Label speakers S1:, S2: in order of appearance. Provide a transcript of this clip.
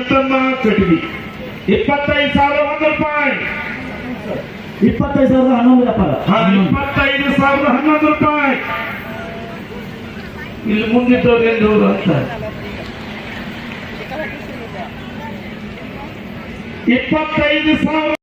S1: ಲಲಿತಮ್ಮ ಕಟಗಿ ಇಪ್ಪತ್ತೈದು ಸಾವಿರ ಒಂದು ರೂಪಾಯಿ.
S2: ಇಪ್ಪತ್ತೈದು ಸಾವಿರದ ಹನ್ನೊಂದು ರೂಪಾಯಿ.
S1: ಹಾ, ಇಪ್ಪತ್ತೈದು ಸಾವಿರದ ಹನ್ನೊಂದು ರೂಪಾಯಿ. ಇಲ್ಲಿ ಮುಂದಿದ್ದವ್ರು ಎಂದವರು ಅಂತ. ಇಪ್ಪತ್ತೈದು ಸಾವಿರ